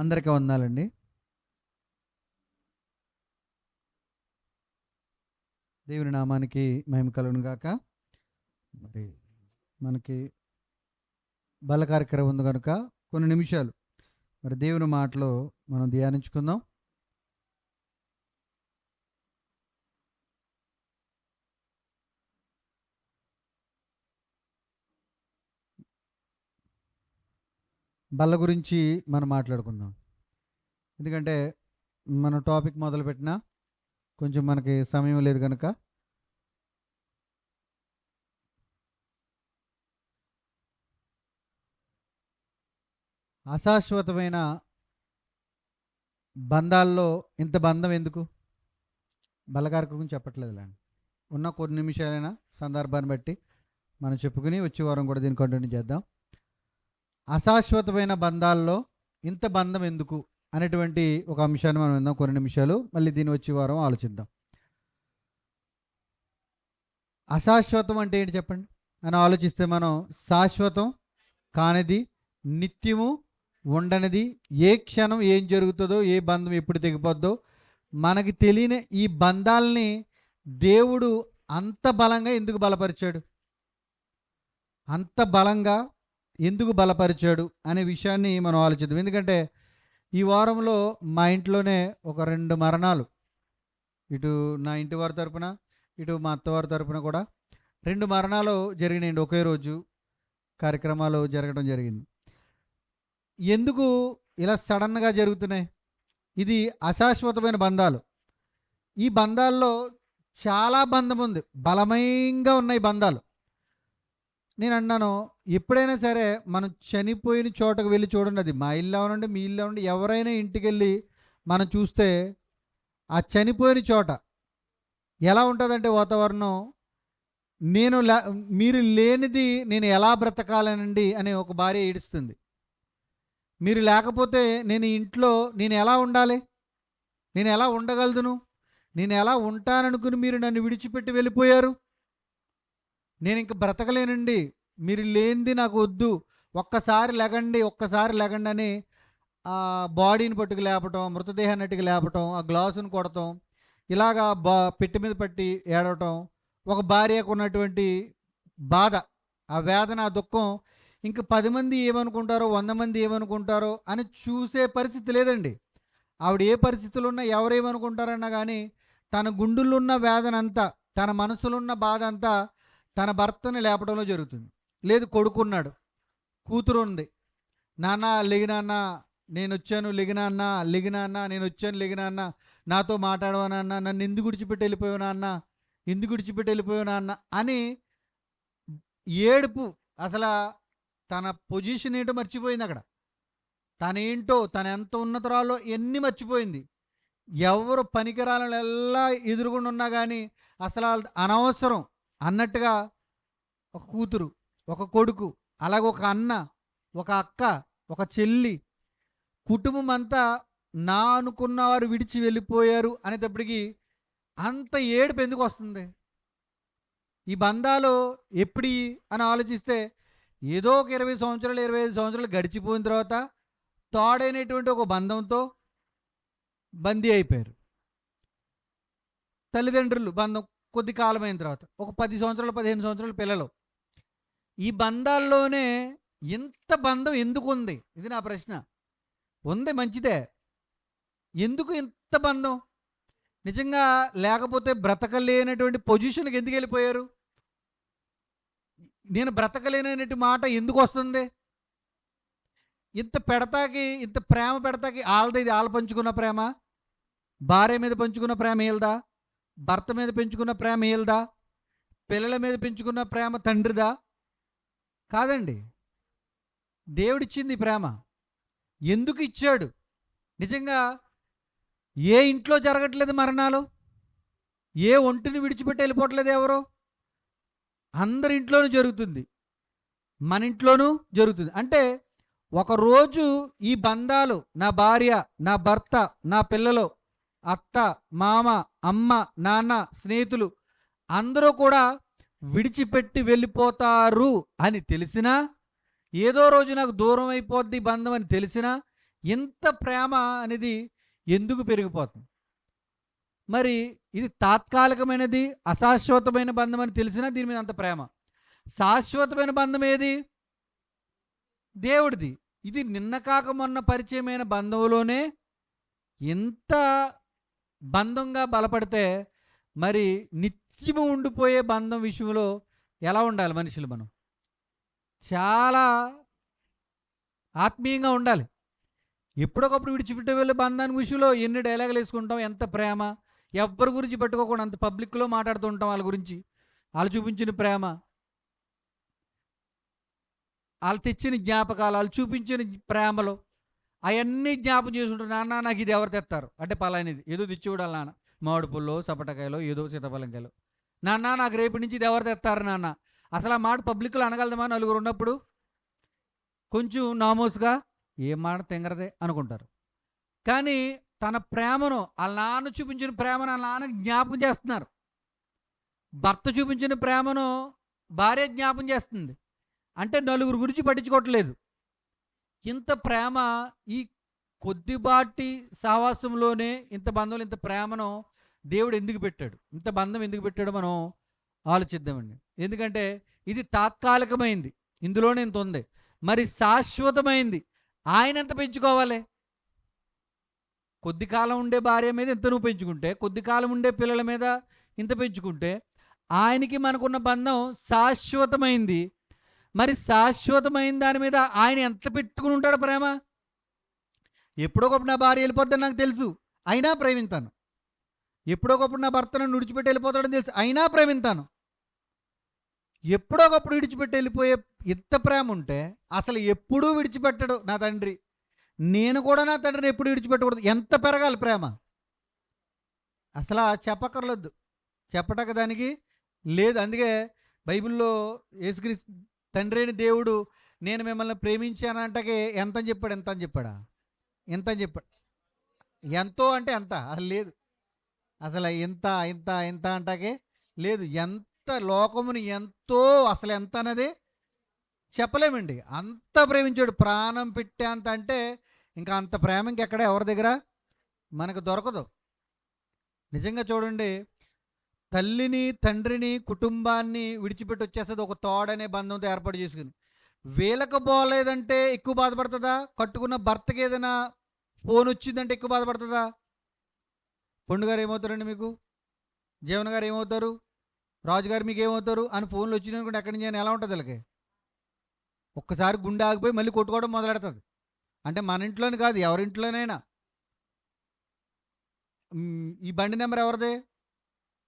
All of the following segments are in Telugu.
అందరికీ వందాలండి. దేవుని నామానికి మేము కలుగును గాక. మరి మనకి బల కార్యక్రమం ఉంది కనుక కొన్ని నిమిషాలు. మరి దేవుని మాటలో మనం ధ్యానించుకుందాం. బల్ల గురించి మనం మాట్లాడుకుందాం. ఎందుకంటే మన టాపిక్ మొదలుపెట్టినా కొంచెం మనకి సమయం లేదు కనుక అశాశ్వతమైన బంధాల్లో ఇంత బంధం ఎందుకు? బలగారి గురించి చెప్పట్లేదు ఉన్న కొన్ని నిమిషాలైనా సందర్భాన్ని బట్టి మనం చెప్పుకుని వచ్చే వారం కూడా దీన్ని కంటిన్యూ చేద్దాం. అశాశ్వతమైన బంధాల్లో ఇంత బంధం ఎందుకు అనేటువంటి ఒక అంశాన్ని మనం విందాం కొన్ని నిమిషాలు. మళ్ళీ దీని వచ్చే వారం ఆలోచిద్దాం. అశాశ్వతం అంటే ఏంటి చెప్పండి? అని ఆలోచిస్తే మనం శాశ్వతం కానిది నిత్యము ఉండనిది ఏ క్షణం ఏం జరుగుతుందో ఏ బంధం ఎప్పుడు తెగిపోద్దో మనకి తెలియని ఈ బంధాలని దేవుడు అంత బలంగా ఎందుకు బలపరిచాడు? అంత బలంగా ఎందుకు బలపరిచాడు అనే విషయాన్ని మనం ఆలోచిద్దాం. ఎందుకంటే ఈ వారంలో మా ఇంట్లోనే ఒక రెండు మరణాలు. ఇటు నా ఇంటి వారి తరపున ఇటు మా అత్తవారి తరపున కూడా రెండు మరణాలు జరిగినాయండి. ఒకే రోజు కార్యక్రమాలు జరగడం జరిగింది. ఎందుకు ఇలా సడన్గా జరుగుతున్నాయి? ఇది అశాశ్వతమైన బంధాలు. ఈ బంధాల్లో చాలా బంధం ఉంది. బలమైనగా ఉన్నాయి బంధాలు. నేను అన్నాను ఎప్పుడైనా సరే మనం చనిపోయిన చోటకు వెళ్ళి చూడండి అది మా ఇల్లు అవనండి మీ ఇల్లు అవనండి ఎవరైనా ఇంటికి వెళ్ళి మనం చూస్తే ఆ చనిపోయిన చోట ఎలా ఉంటుందంటే వాతావరణం నేను లే మీరు లేనిది నేను ఎలా బ్రతకాలనండి అని ఒక భార్య ఏడుస్తుంది. మీరు లేకపోతే నేను ఇంట్లో నేను ఎలా ఉండాలి? నేను ఎలా ఉండగలదును నేను ఎలా ఉంటాననుకుని మీరు నన్ను విడిచిపెట్టి వెళ్ళిపోయారు? నేను ఇంక బ్రతకలేనండి. మీరు లేనిది నాకు వద్దు. ఒక్కసారి లెగండి ఒక్కసారి లెగండి అని ఆ బాడీని పట్టుకు లేపటం మృతదేహాన్ని అట్టుకు లేపటం ఆ గ్లాసును కొడటం ఇలాగా బా పెట్టి మీద పట్టి ఏడవటం ఒక భార్యకు ఉన్నటువంటి బాధ ఆ వేదన ఆ దుఃఖం ఇంక పది మంది ఏమనుకుంటారో వంద మంది ఏమనుకుంటారో అని చూసే పరిస్థితి లేదండి. ఆవిడ ఏ పరిస్థితులు ఉన్నా ఎవరేమనుకుంటారన్నా కానీ తన గుండెల్లో ఉన్న వేదన అంతా తన మనసులో ఉన్న బాధ అంతా తన భర్తని లేపడంలో జరుగుతుంది. లేదు కొడుకున్నాడు. కూతురు ఉంది నాన్న లెగినాన్న నేను వచ్చాను లిగినాన్న లిగినాన్న నేను వచ్చాను లెగినాన్న నాతో మాట్లాడవనా అన్న నన్ను ఎందుకు విడిచిపెట్టి వెళ్ళిపోయావు నాన్న ఎందుకు విడిచిపెట్టి వెళ్ళిపోయావు నాన్న అని ఏడుపు. అసలు తన పొజిషన్ ఏంటో మర్చిపోయింది అక్కడ. తనేంటో తన ఎంత ఉన్నతరాలో ఎన్ని మర్చిపోయింది. ఎవరు పనికిరాలెల్లా ఎదురుగుండా ఉన్నా కానీ అసలు అనవసరం. అన్నట్టుగా ఒక కూతురు ఒక కొడుకు అలాగే ఒక అన్న ఒక అక్క ఒక చెల్లి కుటుంబం అంతా నా అనుకున్నవారు విడిచి వెళ్ళిపోయారు అనేటప్పటికీ అంత ఏడుపు ఎందుకు వస్తుంది? ఈ బంధాలు ఎప్పుడు అని ఆలోచిస్తే ఏదో ఒక ఇరవై సంవత్సరాలు ఇరవై ఐదు సంవత్సరాలు గడిచిపోయిన తర్వాత తోడైనటువంటి ఒక బంధంతో బందీ అయిపోయారు. తల్లిదండ్రులు బంధం కొద్ది కాలమైన తర్వాత ఒక పది సంవత్సరాలు పదిహేను సంవత్సరాల పిల్లలు. ఈ బంధాల్లోనే ఇంత బంధం ఎందుకు ఉంది? ఇది నా ప్రశ్న. ఉంది మంచిదే. ఎందుకు ఇంత బంధం? నిజంగా లేకపోతే బ్రతకలేనటువంటి పొజిషన్కి ఎందుకు వెళ్ళిపోయారు? నేను బ్రతకలేనటువంటి మాట ఎందుకు వస్తుంది? ఇంత పెడతాకి ఇంత ప్రేమ పెడతాకి ఆళ్ళది ఇది ఆళ్ళు పంచుకున్న ప్రేమ? భార్య మీద పంచుకున్న ప్రేమ ఏల్దా భర్త మీద పెంచుకున్న ప్రేమ ఏల్దా పిల్లల మీద పెంచుకున్న ప్రేమ తండ్రిదా? కాదండి. దేవుడిచ్చింది ప్రేమ. ఎందుకు ఇచ్చాడు? నిజంగా ఏ ఇంట్లో జరగట్లేదు మరణాలు? ఏ ఒంటిని విడిచిపెట్టి వెళ్ళిపోవట్లేదు ఎవరు? అందరి ఇంట్లోనూ జరుగుతుంది. మన ఇంట్లోనూ జరుగుతుంది. అంటే ఒకరోజు ఈ బంధాలు నా భార్య నా భర్త నా పిల్లలు అత్త మామ అమ్మ నాన్న స్నేహితులు అందరూ కూడా విడిచిపెట్టి వెళ్ళిపోతారు అని తెలిసినా ఏదో రోజు నాకు దూరం అయిపోద్ది బంధం అని తెలిసినా ఇంత ప్రేమ అనేది ఎందుకు పెరిగిపోతుంది? మరి ఇది తాత్కాలికమైనది అశాశ్వతమైన బంధం అని తెలిసినా దీని మీద అంత ప్రేమ. శాశ్వతమైన బంధం ఏది? దేవుడిది. ఇది నిన్న కాక మొన్న పరిచయమైన బంధంలోనే ఎంత బంధంగా బలపడితే మరి నిత్యము ఉండిపోయే బంధం విషయంలో ఎలా ఉండాలి మనుషులు మనం? చాలా ఆత్మీయంగా ఉండాలి. ఎప్పుడొకప్పుడు విడిచిపెట్టే వెళ్ళే బంధాన్ని విషయంలో ఎన్ని డైలాగులు వేసుకుంటాం ఎంత ప్రేమ ఎవరి గురించి పెట్టుకోకుండా అంత పబ్లిక్లో మాట్లాడుతూ ఉంటాం వాళ్ళ గురించి. వాళ్ళు చూపించిన ప్రేమ. వాళ్ళు తెచ్చిన జ్ఞాపకాలు వాళ్ళు చూపించిన ప్రేమలో. అవన్నీ జ్ఞాపం చేసుకుంటారు. నాన్న నాకు ఇది ఎవరు తెస్తారు? అంటే పలానిది. ఏదో తెచ్చి చూడాలి నాన్న. మామిడి పుల్లో సపటకాయలో ఏదో సీతాఫలంకాయలు. నాన్న నాకు రేపు నుంచి ఇది ఎవరు తెస్తారు నాన్న? అసలు ఆ మాట పబ్లిక్లో అనగలదమా నలుగురు ఉన్నప్పుడు? కొంచెం నామోస్గా ఏ మాట తెంగరదే అనుకుంటారు. కానీ తన ప్రేమను వాళ్ళ నాన్న చూపించిన ప్రేమను వాళ్ళ నాన్న జ్ఞాపకం చేస్తున్నారు. భర్త చూపించిన ప్రేమను భార్య జ్ఞాపం చేస్తుంది. అంటే నలుగురు గురించి పట్టించుకోవట్లేదు. ఇంత ప్రేమ ఈ కొద్దిబాటి సహవాసంలోనే ఇంత బంధంలో ఇంత ప్రేమను దేవుడు ఎందుకు పెట్టాడు? ఇంత బంధం ఎందుకు పెట్టాడో మనం ఆలోచిద్దామండి. ఎందుకంటే ఇది తాత్కాలికమైంది. ఇందులోనే ఇంత ఉంది. మరి శాశ్వతమైంది. ఆయన ఎంత పెంచుకోవాలి? కొద్ది కాలం ఉండే భార్య మీద ఇంత నువ్వు పెంచుకుంటే కొద్ది కాలం ఉండే పిల్లల మీద ఇంత పెంచుకుంటే ఆయనకి మనకున్న బంధం శాశ్వతమైంది. మరి శాశ్వతమైన దాని మీద ఆయన ఎంత పెట్టుకుని ఉంటాడు ప్రేమ? ఎప్పుడో ఒకప్పుడు నా భార్య వెళ్ళిపోద్దని నాకు తెలుసు. అయినా ప్రేమింతాను. ఎప్పుడో ఒకప్పుడు నా భర్తను విడిచిపెట్టి వెళ్ళిపోతాడని తెలుసు. అయినా ప్రేమింతాను. ఎప్పుడో ఒకప్పుడు విడిచిపెట్టి వెళ్ళిపోయే ఇంత ప్రేమ ఉంటే అసలు ఎప్పుడూ విడిచిపెట్టడు నా తండ్రి. నేను కూడా నా తండ్రిని ఎప్పుడు విడిచిపెట్టకూడదు. ఎంత పెరగాలి ప్రేమ? అసలు ఆ చెప్పక్కర్లేదు దానికి లేదు. అందుకే బైబిల్లో యేసుక్రీస్తు తండ్రి దేవుడు నేను మిమ్మల్ని ప్రేమించానంటకే ఎంత అని చెప్పాడు ఎంత అని చెప్పాడా? ఎంత అని చెప్పాడు. ఎంతో అంటే ఎంత? అసలు లేదు. అసలు ఇంత ఇంత ఇంత అంటాకే లేదు. ఎంత లోకముని ఎంతో అసలు ఎంత అన్నది చెప్పలేమండి. అంత ప్రేమించాడు. ప్రాణం పెట్టేంత అంటే ఇంకా అంత ప్రేమ ఇంకెక్కడ? ఎవరి దగ్గర? మనకు దొరకదు. నిజంగా చూడండి తల్లిని తండ్రిని కుటుంబాన్ని విడిచిపెట్టి వచ్చేస్తుంది ఒక తోడనే బంధంతో ఏర్పాటు చేసుకుని వీళ్ళకి బాగలేదంటే ఎక్కువ బాధపడుతుందా? కట్టుకున్న భర్తకి ఏదైనా ఫోన్ వచ్చిందంటే ఎక్కువ బాధపడుతుందా? పండు గారు ఏమవుతారండి మీకు? జీవన గారు ఏమవుతారు? రాజుగారు మీకు ఏమవుతారు? అని ఫోన్లు వచ్చిందనుకుంటే ఎక్కడి నుంచి ఎలా ఉంటుంది వీళ్ళకి? ఒక్కసారి గుండె ఆగిపోయి మళ్ళీ కొట్టుకోవడం మొదలెడుతుంది. అంటే మన ఇంట్లోనే కాదు ఎవరింట్లోనైనా ఈ బండి నెంబర్ ఎవరిదే?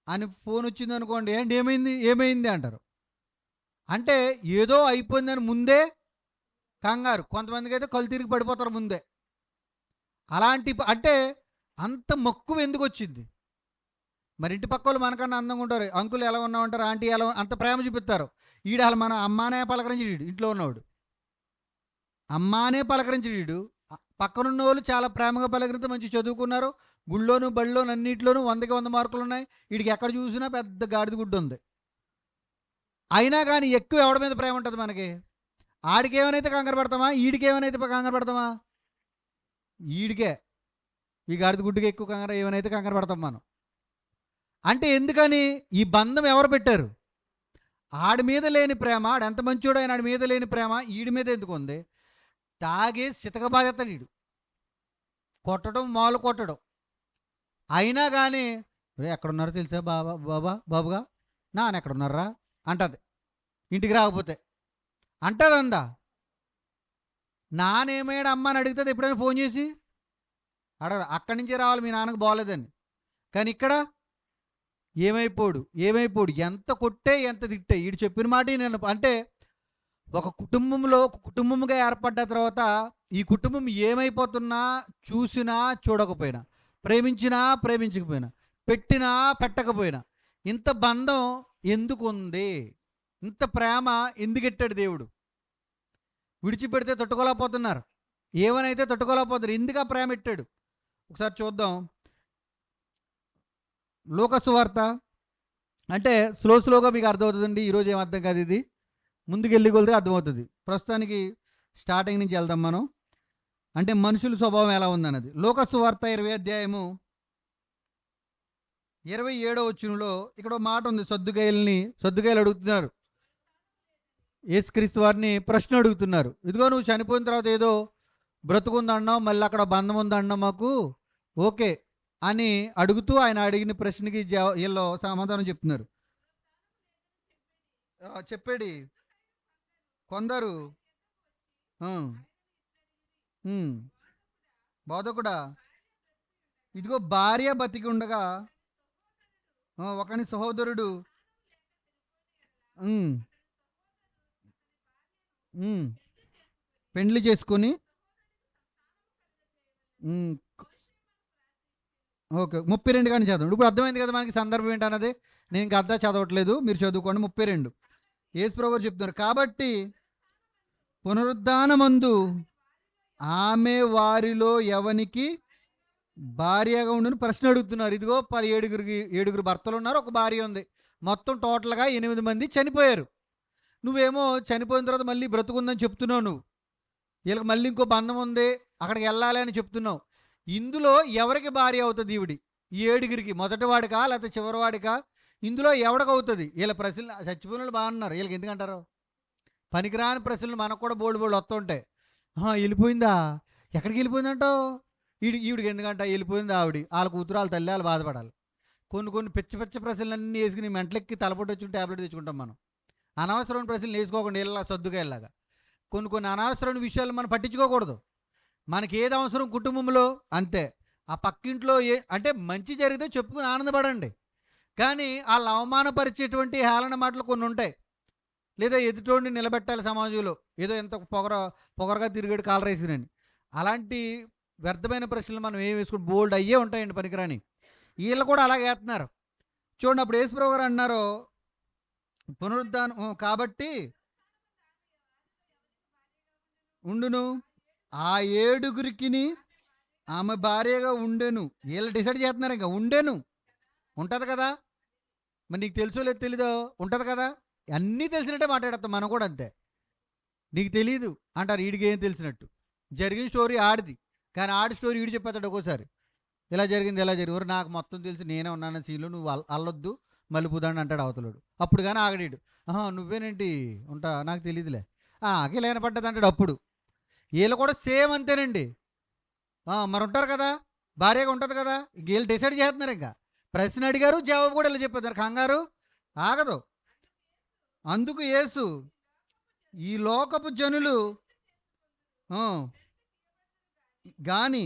అని ఫోన్ వచ్చింది అనుకోండి ఏంటి ఏమైంది? ఏమైంది? అంటారు. అంటే ఏదో అయిపోయిందని ముందే కంగారు. కొంతమందికి అయితే కళ్ళు తిరిగి పడిపోతారు ముందే. అలాంటి అంటే అంత మక్కువ ఎందుకు వచ్చింది? మరి ఇంటి పక్క వాళ్ళు మనకన్నా అందంగా ఉంటారు. అంకులు ఎలా ఉన్నామంటారు ఆంటీ ఎలా అంత ప్రేమ చూపిస్తారు. ఈడ మన అమ్మానే పలకరించడు ఇంట్లో ఉన్నవాడు. అమ్మానే పలకరించడు పక్కనున్న వాళ్ళు చాలా ప్రేమగా పలకరిస్తే మంచి చదువుకున్నారు. గుళ్ళోను బళ్ళోను అన్నింటిలోనూ వందకి వంద మార్కులు ఉన్నాయి వీడికి ఎక్కడ చూసినా పెద్ద గాడిద గుడ్డు ఉంది. అయినా కానీ ఎక్కువ ఎవడి మీద ప్రేమ ఉంటుంది మనకి? ఆడికి ఏమైనా కంగారు పడతామా? ఈడికి ఏమైనా కంగారు పడతామా? ఈడికే. ఈ గాడిద గుడ్డుకి ఎక్కువ కంగారు ఏమైనా కంగారు పడతాం మనం. అంటే ఎందుకని? ఈ బంధం ఎవరు పెట్టారు? ఆడి మీద లేని ప్రేమ ఆడు ఎంత మంచోడు ఆయన ఆడి మీద లేని ప్రేమ ఈడి మీద ఎందుకు ఉంది? తాగి సితక బాధేస్తాడు ఈడు. కొట్టడం మాలు కొట్టడం. అయినా కానీ రే ఎక్కడున్నారో తెలుసా బాబా బాబా బాబుగా? నాన్న ఎక్కడున్నారా అంటది. ఇంటికి రాకపోతే. అంటదందా? నానేమయ్యాడు అమ్మ అని అడుగుతుంది ఎప్పుడైనా ఫోన్ చేసి? అడగదు. అక్కడి నుంచే రావాలి మీ నాన్నకు బాగోలేదని కానీ ఇక్కడ ఏమైపోడు ఏమైపోడు ఎంత కొట్టే ఎంత తిట్టే. వీడు చెప్పిన మాట నేను అంటే ఒక కుటుంబంలో ఒక కుటుంబంగా ఏర్పడ్డ తర్వాత ఈ కుటుంబం ఏమైపోతున్నా చూసినా చూడకపోయినా ప్రేమించినా ప్రేమించకపోయినా పెట్టినా పెట్టకపోయినా ఇంత బంధం ఎందుకు ఉంది ఇంత ప్రేమ ఎందుకెట్టాడు దేవుడు? విడిచిపెడితే తట్టుకోలేకపోతున్నారు. ఏమనైతే తట్టుకోలేకపోతున్నారు ఎందుకు ఆ ప్రేమ ఎట్టాడు? ఒకసారి చూద్దాం. లోకసు వార్త. అంటే స్లో స్లోగా మీకు అర్థమవుతుందండి. ఈరోజు ఏం అర్థం కాదు ఇది. ముందుకు వెళ్ళి కొలితే అర్థమవుతుంది. ప్రస్తుతానికి స్టార్టింగ్ నుంచి వెళ్దాం మనం. అంటే మనుషుల స్వభావం ఎలా ఉందన్నది. లోకసు వార్త ఇరవై అధ్యాయము ఇరవై ఏడో వచ్చినలో ఇక్కడ మాట ఉంది. సద్దుగాయల్ని సద్దుగాయలు అడుగుతున్నారు. యేసుక్రీస్తు వారిని ప్రశ్న అడుగుతున్నారు. ఇదిగో నువ్వు చనిపోయిన తర్వాత ఏదో బ్రతుకుందన్నావు మళ్ళీ అక్కడ బంధం ఉందన్నావు మాకు ఓకే అని అడుగుతూ ఆయన అడిగిన ప్రశ్నకి జవా- వీళ్ళు సమాధానం చెప్తున్నారు. చెప్పాడు చెప్పేడి. కొందరు బోధకుడా ఇదిగో భార్య బతికి ఉండగా ఒకని సహోదరుడు పెండ్లి చేసుకొని ఓకే ముప్పై రెండు కానీ చదవండి. ఇప్పుడు అర్థమైంది కదా మనకి సందర్భం ఏంటన్నది? నేను ఇంకా అర్థం చదవట్లేదు మీరు చదువుకోండి. ముప్పై రెండు. యేసు ప్రభు గారు చెప్తున్నారు కాబట్టి పునరుద్ధానమందు ఆమె వారిలో ఎవనికి భార్యగా ఉండని ప్రశ్న అడుగుతున్నారు. ఇదిగో పది ఏడుగురికి ఏడుగురు భర్తలు ఉన్నారు ఒక భార్య ఉంది. మొత్తం టోటల్గా ఎనిమిది మంది చనిపోయారు. నువ్వేమో చనిపోయిన తర్వాత మళ్ళీ బ్రతుకుందని చెప్తున్నావు నువ్వు. వీళ్ళకి మళ్ళీ ఇంకో బంధం ఉంది అక్కడికి వెళ్ళాలి అని చెప్తున్నావు. ఇందులో ఎవరికి భార్య అవుతుంది ఈవిడి? ఈ ఏడుగురికి మొదటి వాడికా లేకపోతే చివరివాడికా ఇందులో ఎవడికి అవుతుంది? వీళ్ళ ప్రశ్నలు చచ్చిపోయిన వాళ్ళు బాగున్నారు. వీళ్ళకి ఎందుకంటారు? పనికిరాని ప్రశ్నలు మనకు కూడా బోల్డ్ బోల్డ్ వస్తుంటాయి. వెళ్ళిపోయిందా? ఎక్కడికి వెళ్ళిపోయిందంటావు? ఈడి ఈవిడికి ఎందుకంట వెళ్ళిపోయింది ఆవిడ. వాళ్ళ కూతురు వాళ్ళ తల్లి వాళ్ళు బాధపడాలి. కొన్ని కొన్ని పిచ్చ పిచ్చ ప్రశ్నలన్నీ వేసుకుని మెంటలెక్కి తలపొట్టి వచ్చి ట్యాబ్లెట్ తెచ్చుకుంటాం మనం. అనవసరమైన ప్రశ్నలు వేసుకోకుండా ఇలా సర్దుగా వెళ్ళాగా కొన్ని కొన్ని అనవసరమైన విషయాలు మనం పట్టించుకోకూడదు. మనకి ఏది అవసరం కుటుంబంలో? అంతే. ఆ పక్కింట్లో ఏ అంటే మంచి జరిగితే చెప్పుకుని ఆనందపడండి. కానీ వాళ్ళు అవమానపరిచేటువంటి హేళన మాటలు కొన్ని ఉంటాయి. లేదా ఎదుటోడిని నిలబెట్టాలి సమాజంలో. ఏదో ఎంత పొగర పొగరగా తిరిగాడు కాలరేసినని అలాంటి వ్యర్థమైన ప్రశ్నలు మనం ఏం వేసుకుని బోల్డ్ అయ్యే ఉంటాయండి పనికిరాని. వీళ్ళు కూడా అలాగే వేస్తున్నారు చూడండి అప్పుడు యేసుప్రభు గారు అన్నారు పునరుద్ధానం కాబట్టి ఉండును. ఆ ఏడుగురికిని ఆమె భార్యగా ఉండెను. వీళ్ళు డిసైడ్ చేస్తున్నారు ఇంకా ఉండెను. ఉంటుంది కదా? మరి నీకు తెలుసో లేదు తెలీదో ఉంటుంది కదా? అన్నీ తెలిసినట్టే మాట్లాడతాం మనం కూడా అంతే. నీకు తెలియదు అంటారు వీడికి ఏం తెలిసినట్టు. జరిగిన స్టోరీ ఆడిది కానీ ఆడి స్టోరీ ఈడు చెప్పేస్తాడు ఒక్కోసారి. ఇలా జరిగింది ఇలా జరిగి నాకు మొత్తం తెలిసి నేనే ఉన్నాను సీన్లో నువ్వు అల్లొద్దు మలుపుదాన్ని అంటాడు అవతలుడు. అప్పుడు కానీ ఆగడాడు. ఆహా నువ్వేనేంటి? ఉంటా నాకు తెలియదులే నాకే లేనపడ్డది అంటాడు అప్పుడు. వీళ్ళు కూడా సేమ్ అంతేనండి. మరి ఉంటారు కదా భార్యగా ఉంటుంది కదా ఇంక వీళ్ళు డిసైడ్ చేస్తున్నారు ఇంకా. ప్రశ్న అడిగారు జవాబు కూడా ఇలా చెప్పేస్తారు కంగారు ఆగదు. అందుకు యేసు ఈ లోకపు జనులు కానీ గాని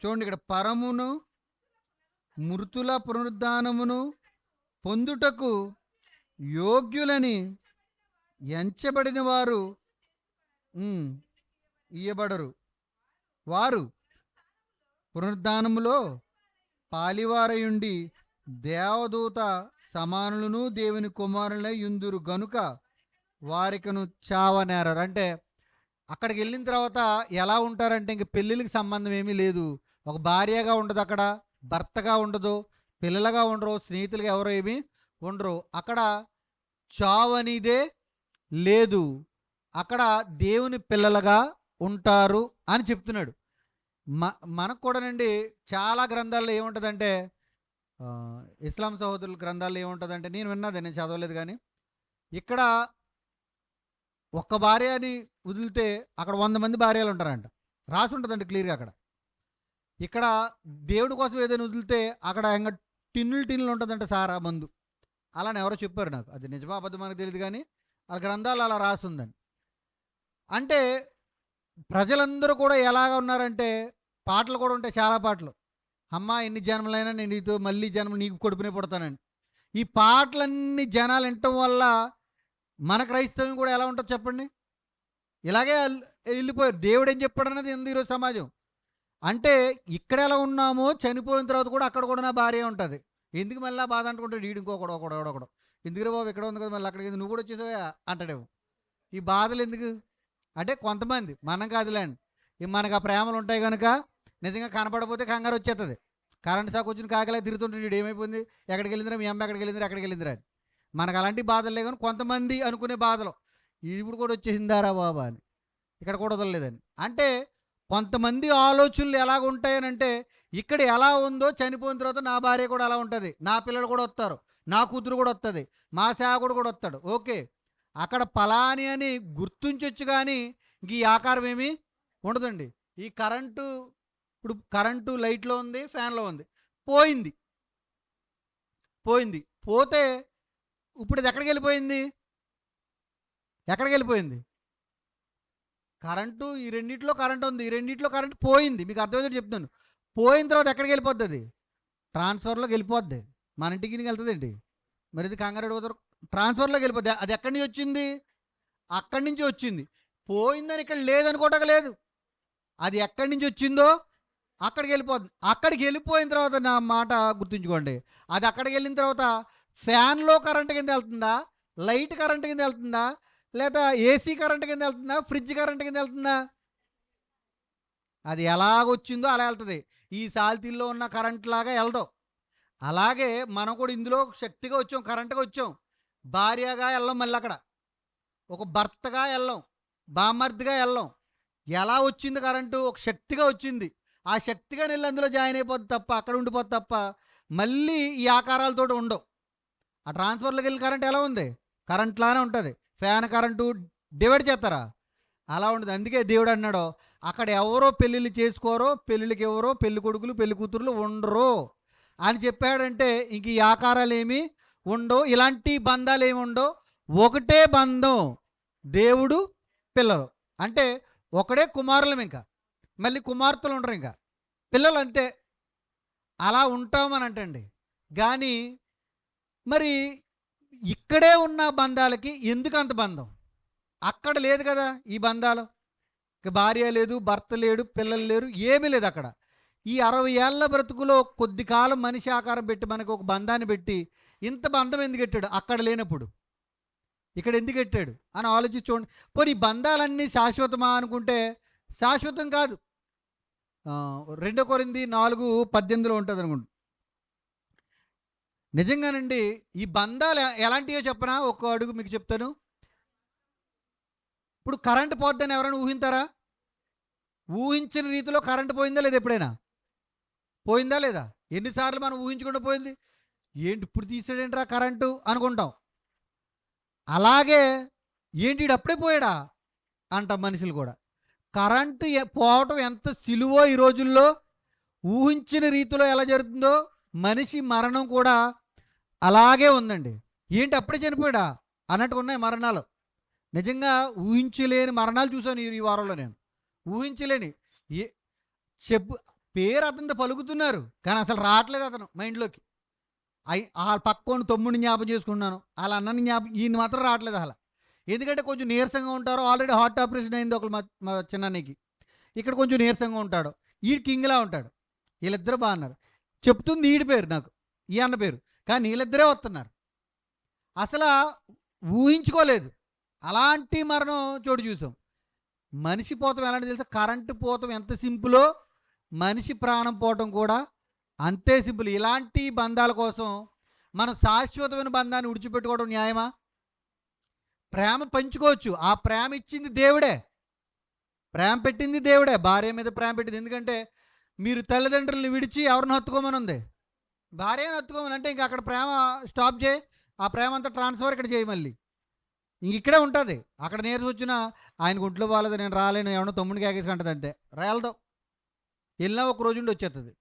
చూడండి ఇక్కడ పరమును మృతుల పునరుద్ధానమును పొందుటకు యోగ్యులని ఎంచబడిన వారు ఇయ్యబడరు. వారు పునరుద్ధానములో పాలివారయుండి దేవదూత సమానులను దేవుని కుమారులై యుందురు గనుక వారికను చావనేరారు. అంటే అక్కడికి వెళ్ళిన తర్వాత ఎలా ఉంటారంటే ఇంక పెళ్ళిళ్ళకి సంబంధం ఏమీ లేదు. ఒక భార్యగా ఉండదు అక్కడ భర్తగా ఉండదు పిల్లలుగా ఉండరు స్నేహితులుగా ఎవరు ఏమీ ఉండరు. అక్కడ చావు అనేదే లేదు. అక్కడ దేవుని పిల్లలుగా ఉంటారు అని చెప్తున్నాడు. మ మనకు కూడానండి చాలా గ్రంథాల్లో ఏముంటుందంటే ఇస్లాం సహోదరుల గ్రంథాల్లో ఏముంటుందంటే నేను విన్నది నేను చదవలేదు కానీ ఇక్కడ ఒక్క భార్య అని వదిలితే అక్కడ వంద మంది భార్యలు ఉంటారంట. రాసి ఉంటుందండి క్లియర్గా అక్కడ. ఇక్కడ దేవుడి కోసం ఏదైనా వదిలితే అక్కడ ఇంకా టిన్నులు టిన్నులు ఉంటుందంట సార్ ఆ మందు. అలా అని ఎవరో చెప్పారు నాకు. అది నిజమా అబద్ధం మనకు తెలియదు కానీ ఆ గ్రంథాలు అలా రాసి ఉందని. అంటే ప్రజలందరూ కూడా ఎలాగ ఉన్నారంటే పాటలు కూడా ఉంటాయి చాలా పాటలు. అమ్మ ఎన్ని జన్మలైనా నేను నీతో మళ్ళీ జన్మ నీకు కొడుకునే పుడతానని ఈ పాటలన్నీ జనాలు వినటం వల్ల మన క్రైస్తవం కూడా ఎలా ఉంటుందో చెప్పండి? ఇలాగే వెళ్ళిపోయారు. దేవుడు ఏం చెప్పాడు అన్నది ఎందు ఈరోజు సమాజం? అంటే ఇక్కడ ఎలా ఉన్నామో చనిపోయిన తర్వాత కూడా అక్కడ కూడా నా భార్య ఉంటుంది. ఎందుకు మళ్ళీ ఆ బాధ అంటుకుంటాడు? వీడు ఇంకొకడు ఒకడు ఒకడు ఎందుకు బాబు ఇక్కడ ఉంది కదా మళ్ళీ అక్కడికి నువ్వు కూడా వచ్చేసావా? అంటాడేమో. ఈ బాధలు ఎందుకు? అంటే కొంతమంది మనం కాదులేండి. మనకు ఆ ప్రేమలు ఉంటాయి కనుక నిజంగా కనపడపోతే కంగారు వచ్చేస్తుంది కరెంట్ షాక్ వచ్చిన కాకలా తిరుగుతుంటాడు ఏమైపోయింది? ఎక్కడికి వెళ్ళిందిరా? మీ అమ్మ ఎక్కడికి వెళ్ళిందిరా? ఎక్కడికి వెళ్ళిందిరా? అని. మనకు అలాంటి బాధలు లేవు కానీ కొంతమంది అనుకునే బాధలు. ఇప్పుడు కూడా వచ్చేసిందారా బాబా అని. ఇక్కడ కూడా వదలలేదని. అంటే కొంతమంది ఆలోచనలు ఎలాగ ఉంటాయనంటే ఇక్కడ ఎలా ఉందో చనిపోయిన తర్వాత నా భార్య కూడా అలా ఉంటుంది. నా పిల్లలు కూడా వస్తారు. నా కూతురు కూడా వస్తుంది. మా సేవకుడు కూడా వస్తాడు. ఓకే. అక్కడ పలాని అని గుర్తుంచొచ్చు కానీ ఇంక ఈ ఆకారం ఏమీ ఉండదండి. ఈ కరెంటు ఇప్పుడు కరెంటు లైట్లో ఉంది ఫ్యాన్లో ఉంది. పోయింది. పోయింది. పోతే ఇప్పుడు ఇది ఎక్కడికి వెళ్ళిపోయింది? ఎక్కడికి వెళ్ళిపోయింది? కరెంటు ఈ రెండిట్లో కరెంట్ ఉంది. ఈ రెండిట్లో కరెంట్ పోయింది. మీకు అర్థమైతే చెప్తాను పోయిన తర్వాత ఎక్కడికి వెళ్ళిపోద్ది అది? ట్రాన్స్ఫర్లోకి వెళ్ళిపోద్ది. మన ఇంటికి వెళ్తుందండి మరి ఇది కంగారెడ్డి పోతారు ట్రాన్స్ఫర్లోకి వెళ్ళిపోద్ది. అది ఎక్కడి నుంచి వచ్చింది? అక్కడి నుంచి వచ్చింది. పోయిందని ఇక్కడ లేదనుకోవటం లేదు. అది ఎక్కడి నుంచి వచ్చిందో అక్కడికి వెళ్ళిపోద్ది అక్కడికి వెళ్ళిపోయిన తర్వాత నా మాట గుర్తుంచుకోండి. అది అక్కడికి వెళ్ళిన తర్వాత ఫ్యాన్లో కరెంట్ కింద వెళ్తుందా? లైట్ కరెంట్ కింద వెళ్తుందా? లేదా ఏసీ కరెంట్ కింద వెళ్తుందా? ఫ్రిడ్జ్ కరెంట్ కింద వెళ్తుందా? అది ఎలాగొచ్చిందో అలా వెళ్తుంది. ఈ సాల్తీల్లో ఉన్న కరెంట్ లాగా వెళ్దాం. అలాగే మనం కూడా ఇందులో శక్తిగా వచ్చాం కరెంట్గా వచ్చాం. భార్యగా వెళ్ళాం మళ్ళీ అక్కడ. ఒక భర్తగా వెళ్ళాం బామర్దిగా వెళ్ళాం. ఎలా వచ్చింది కరెంటు? ఒక శక్తిగా వచ్చింది. ఆ శక్తిగా వెళ్ళి అందులో జాయిన్ అయిపోద్ది తప్ప అక్కడ ఉండిపోద్ది తప్ప మళ్ళీ ఈ ఆకారాలతో ఉండవు. ఆ ట్రాన్స్ఫర్లోకి వెళ్ళిన కరెంట్ ఎలా ఉంది? కరెంట్ లానే ఉంటుంది. ఫ్యాన్ కరెంటు డివైడ్ చేస్తారా? అలా ఉండదు. అందుకే దేవుడు అన్నాడు అక్కడ ఎవరో పెళ్ళిళ్ళు చేసుకోరో పెళ్ళిళ్ళకి ఎవరో పెళ్ళి కొడుకులు పెళ్ళి కూతురులు ఉండరు. అని చెప్పాడంటే ఇంక ఈ ఆకారాలు ఏమి ఉండవు ఇలాంటి బంధాలు ఏమి ఉండవు. ఒకటే బంధం దేవుడు పిల్లలు. అంటే ఒకడే కుమారులం ఇంకా. మళ్ళీ కుమార్తెలు ఉండరు ఇంకా. పిల్లలు అంతే అలా ఉంటామని అంటండి. కానీ మరి ఇక్కడే ఉన్న బంధాలకి ఎందుకు అంత బంధం? అక్కడ లేదు కదా ఈ బంధాలు. భార్య లేదు భర్త లేడు పిల్లలు లేరు ఏమీ లేదు అక్కడ. ఈ అరవై ఏళ్ళ బ్రతుకులో కొద్ది కాలం మనిషి ఆకారం పెట్టి మనకు ఒక బంధాన్ని పెట్టి ఇంత బంధం ఎందుకు పెట్టాడు అక్కడ లేనప్పుడు. ఇక్కడ ఎందుకు పెట్టాడు అని ఆలోచించుకోండి పోనీ ఈ బంధాలన్నీ శాశ్వతమా అనుకుంటే శాశ్వతం కాదు. రెండో కొరింది నాలుగు పద్దెనిమిదిలో ఉంటుంది అనుకుంటు. నిజంగానండి ఈ బంధాలు ఎలాంటివో చెప్పనా? ఒక్క అడుగు మీకు చెప్తాను. ఇప్పుడు కరెంట్ పోద్దని ఎవరైనా ఊహింతారా ఊహించిన రీతిలో కరెంట్ పోయిందా లేదా ఎప్పుడైనా? పోయిందా లేదా? ఎన్నిసార్లు మనం ఊహించకుండా పోయింది? ఏంటి ఇప్పుడు తీసాడేంట్రా కరెంటు అనుకుంటాం. అలాగే ఏంటి అప్పుడే పోయాడా? అంటాం మనుషులు కూడా. కరెంటు పోవటం ఎంత సిలువో ఈ రోజుల్లో? ఊహించిన రీతిలో ఎలా జరుగుతుందో? మనిషి మరణం కూడా అలాగే ఉందండి. ఏంటి అప్పుడే చనిపోయాడా? అన్నట్టు ఉన్నాయి మరణాలు. నిజంగా ఊహించలేని మరణాలు చూశాను ఈ వారంలో నేను. ఊహించలేని. ఏ చెప్పు పేరు అతనితో పలుకుతున్నారు కానీ అసలు రావట్లేదు అతను మైండ్లోకి. అయి ఆ పక్కోని తమ్ముడిని జ్ఞాపం చేసుకున్నాను వాళ్ళ అన్నని జ్ఞాపం ఈయన మాత్రం రావట్లేదు అలా ఎందుకంటే కొంచెం నీరసంగా ఉంటారు. ఆల్రెడీ హార్ట్ ఆపరేషన్ అయింది ఒక మా మా చిన్నానికి ఇక్కడ కొంచెం నీరసంగా ఉంటాడు. ఈడు కింగ్లా ఉంటాడు. వీళ్ళిద్దరు బాగున్నారు చెప్తుంది ఈడి పేరు నాకు. ఈ అన్న పేరు. కానీ వీళ్ళిద్దరే వస్తున్నారు. అసలు ఊహించుకోలేదు. అలాంటి మరణం చోటు చూసాం. మనిషి పోతం ఎలాంటి తెలుసా? కరెంటు పోతం ఎంత సింపులో. మనిషి ప్రాణం పోవటం కూడా అంతే సింపుల్. ఇలాంటి బంధాల కోసం మనం శాశ్వతమైన బంధాన్ని విడిచిపెట్టుకోవడం న్యాయమా? ప్రేమ పంచుకోవచ్చు. ఆ ప్రేమ ఇచ్చింది దేవుడే. ప్రేమ పెట్టింది దేవుడే. భార్య మీద ప్రేమ పెట్టింది. ఎందుకంటే మీరు తల్లిదండ్రులను విడిచి ఎవరిని హత్తుకోమని ఉంది భార్యను హత్తుకోమని. అంటే ఇంక అక్కడ ప్రేమ స్టాప్ చేయి. ఆ ప్రేమ అంతా ట్రాన్స్ఫర్ ఇక్కడ చేయి మళ్ళీ. ఇంక ఇక్కడే ఉంటుంది. అక్కడ నేర్చు వచ్చిన ఆయన ఒంట్లో బాగాలేదు నేను రాలేను ఏమన్నా తమ్ముడికి ఏకేసి అంటది అంతే. రాయలతో వెళ్ళినా ఒక రోజు ఉండి వచ్చేస్తుంది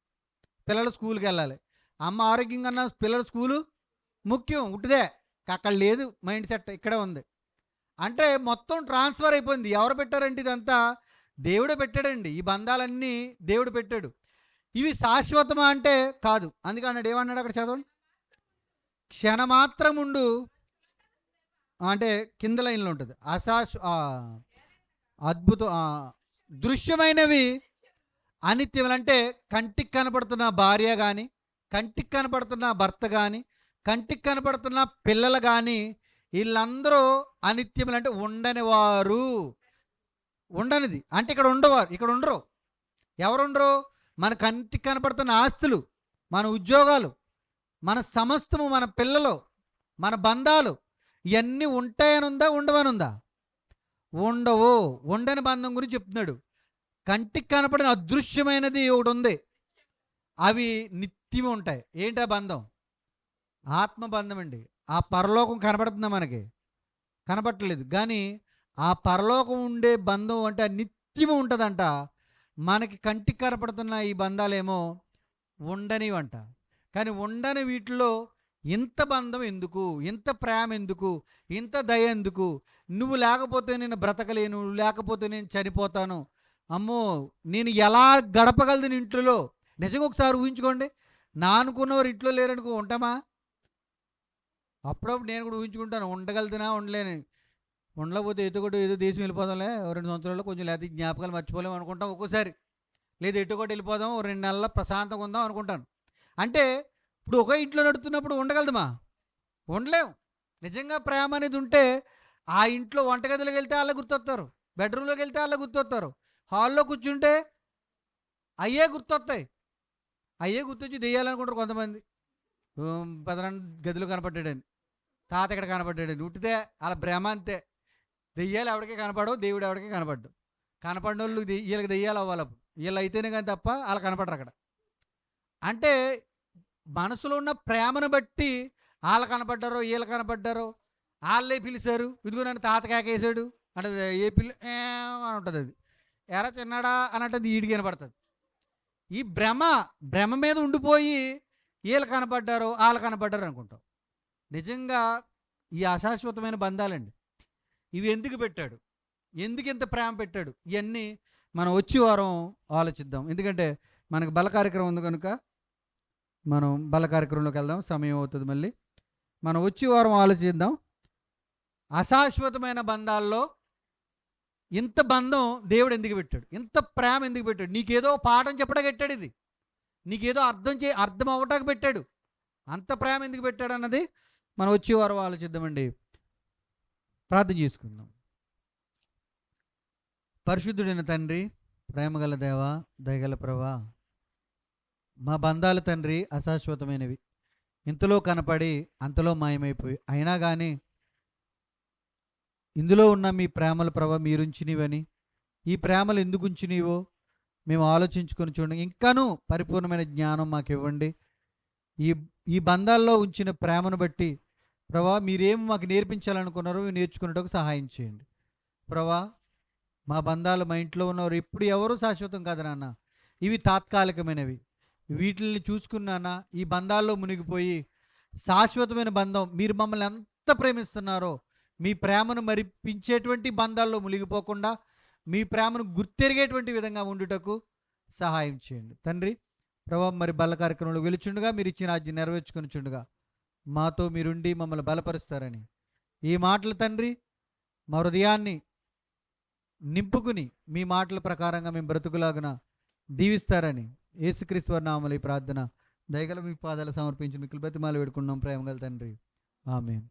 పిల్లలు స్కూల్కి వెళ్ళాలి. అమ్మ ఆరోగ్యం కన్నా పిల్లల స్కూలు ముఖ్యం. ఉట్టిదే. అక్కడ లేదు. మైండ్ సెట్ ఇక్కడే ఉంది. అంటే మొత్తం ట్రాన్స్ఫర్ అయిపోయింది. ఎవరు పెట్టారంటే ఇదంతా? దేవుడే పెట్టాడండి. ఈ బంధాలన్నీ దేవుడు పెట్టాడు. ఇవి శాశ్వతమా అంటే కాదు. అందుకన్నాడు ఏమన్నాడు అక్కడ చదవండి? క్షణమాత్రముండు అంటే కింద లైన్లో ఉంటుంది. అశాశ్ అద్భుత దృశ్యమైనవి అనిత్యములు. అంటే కంటికి కనపడుతున్న భార్య కానీ కంటికి కనపడుతున్న భర్త కానీ కంటికి కనపడుతున్న పిల్లలు కానీ వీళ్ళందరూ అనిత్యములు అంటే ఉండని వారు ఉండనిది. అంటే ఇక్కడ ఉండవారు. ఇక్కడ ఉండరు. ఎవరుండరు? మన కంటికి కనపడుతున్న ఆస్తులు మన ఉద్యోగాలు మన సమస్తము మన పిల్లలు మన బంధాలు ఇవన్నీ ఉంటాయని ఉందా ఉండవని ఉందా ఉండవు. ఉండని బంధం గురించి చెప్తున్నాడు. కంటికి కనపడిన అదృశ్యమైనది ఒకటి ఉంది అవి నిత్యం ఉంటాయి. ఏంటి ఆ బంధం? ఆత్మబంధం అండి. ఆ పరలోకం కనబడుతుందా మనకి? కనబట్టలేదు. కానీ ఆ పరలోకం ఉండే బంధం అంటే నిత్యము ఉంటుందంట. మనకి కంటికి కనపడుతున్న ఈ బంధాలేమో ఉండనివంట. కానీ ఉండని వీటిలో ఇంత బంధం ఎందుకు? ఇంత ప్రేమ ఎందుకు? ఇంత దయ ఎందుకు? నువ్వు లేకపోతే నేను బ్రతకలేను లేకపోతే నేను చనిపోతాను. అమ్మో! నేను ఎలా గడపగలదు ఇంట్లో? నిజంగా ఒకసారి ఊహించుకోండి. నా అనుకున్నవారు ఇంట్లో లేరనుకో ఉంటామా? అప్పుడప్పుడు నేను కూడా ఊహించుకుంటాను ఉండగలుగుతున్నా ఉండలేను. ఉండలేకపోతే ఎటుకోటి ఏదో దేశం వెళ్ళిపోదాంలే ఓ రెండు సంవత్సరాల్లో కొంచెం లేకపోతే జ్ఞాపకాలు మర్చిపోలేము అనుకుంటాం ఒక్కోసారి. లేదా ఎటుకోటి వెళ్ళిపోదాం ఓ రెండు నెలల ప్రశాంతంగా ఉందాం అనుకుంటాను. అంటే ఇప్పుడు ఒకే ఇంట్లో నడుతున్నప్పుడు ఉండగలదుమా? ఉండలేము నిజంగా ప్రేమ అనేది ఉంటే ఆ ఇంట్లో వంటగదిలోకి వెళ్తే వాళ్ళ గుర్తొస్తారు బెడ్రూమ్లోకి వెళ్తే వాళ్ళ గుర్తొస్తారు హాల్లో కూర్చుంటే అయ్యే గుర్తొస్తాయి. అయ్యే గుర్తొచ్చి దెయ్యాలనుకుంటారు కొంతమంది. ఉమ్, పెదనాన్న గదిలో కనపడ్డాడని. తాత ఇక్కడ కనపడ్డాడని ఉట్టితే వాళ్ళ భ్రమ అంతే. దెయ్యాలు ఎవడికి కనపడవు దేవుడు ఎవడికి కనపడ్డు. కనపడిన వాళ్ళు వీళ్ళకి దెయ్యాలు అవ్వాలి వీళ్ళు అయితేనే కానీ తప్ప వాళ్ళు కనపడరు అక్కడ. అంటే మనసులో ఉన్న ప్రేమను బట్టి వాళ్ళు కనపడ్డారో వీళ్ళు కనపడ్డారో వాళ్ళే పిలిచారు. ఇదిగో నన్ను తాత కాకేసాడు అంటే ఏ పిల్ల అని ఉంటుంది అది. ఎరా తిన్నాడా అని అంటే ఈడికి కనపడుతుంది ఈ భ్రమ భ్రమ మీద ఉండిపోయి వీళ్ళు కనపడ్డారు వాళ్ళు కనపడ్డారు అనుకుంటాం. నిజంగా ఈ అశాశ్వతమైన బంధాలండి. ఇవి ఎందుకు పెట్టాడు? ఎందుకు ఇంత ప్రేమ పెట్టాడు? ఇవన్నీ మనం వచ్చే వారం ఆలోచిద్దాం. ఎందుకంటే మనకు బల కార్యక్రమం ఉంది కనుక మనం బల కార్యక్రమంలోకి వెళ్దాం. సమయం అవుతుంది మళ్ళీ. మనం వచ్చే వారం ఆలోచిద్దాం. అశాశ్వతమైన బంధాల్లో ఇంత బంధం దేవుడు ఎందుకు పెట్టాడు? ఇంత ప్రేమ ఎందుకు పెట్టాడు? నీకేదో పాఠం చెప్పడానికి పెట్టాడు ఇది. నీకేదో అర్థం చే అర్థం అవ్వటానికి పెట్టాడు. అంత ప్రేమ ఎందుకు పెట్టాడు అన్నది మనం వచ్చేవారు ఆలోచిద్దామండి. ప్రార్థన చేసుకుందాం. పరిశుద్ధుడైన తండ్రి ప్రేమగల దేవ దయగల ప్రభా మా బంధాలు తండ్రి అశాశ్వతమైనవి. ఇంతలో కనపడి అంతలో మాయమైపోయి అయినా కానీ ఇందులో ఉన్న మీ ప్రేమల ప్రభ మీరుంచినవని ఈ ప్రేమలు ఎందుకు ఉంచినవో మేము ఆలోచించుకొని చూడండి. ఇంకానూ పరిపూర్ణమైన జ్ఞానం మాకు ఇవ్వండి ఈ ఈ బంధాల్లో ఉంచిన ప్రేమను బట్టి ప్రభా మీరేం మాకు నేర్పించాలనుకున్నారో ఇవి నేర్చుకునేటకు సహాయం చేయండి. ప్రభా మా బంధాలు మా ఇంట్లో ఉన్నవారు ఎప్పుడు ఎవరు శాశ్వతం కాదు నాన్న. ఇవి తాత్కాలికమైనవి. వీటిని చూసుకున్నానా ఈ బంధాల్లో మునిగిపోయి శాశ్వతమైన బంధం మీరు మమ్మల్ని ఎంత ప్రేమిస్తున్నారో మీ ప్రేమను మరిపించేటువంటి బంధాల్లో మునిగిపోకుండా మీ ప్రేమను గుర్తెరిగేటువంటి విధంగా ఉండుటకు సహాయం చేయండి. తండ్రి ప్రభావం మరి బల్ల కార్యక్రమంలో వెలుచుండగా మీరు ఇచ్చిన ఆజ్ఞ నెరవేర్చుకొని చుండగా మాతో మీరుండి మమ్మల్ని బలపరుస్తారని. ఈ మాటలు తండ్రి మా హృదయాన్ని నింపుకుని మీ మాటల ప్రకారంగా మేము బ్రతుకులాగున దీవిస్తారని యేసుక్రీస్తు వారి ఈ ప్రార్థన. దయగల మీ పాదాలు సమర్పించి మిక్కులు బతిమాలు వేడుకున్నాం ప్రేమగల తండ్రి. ఆమె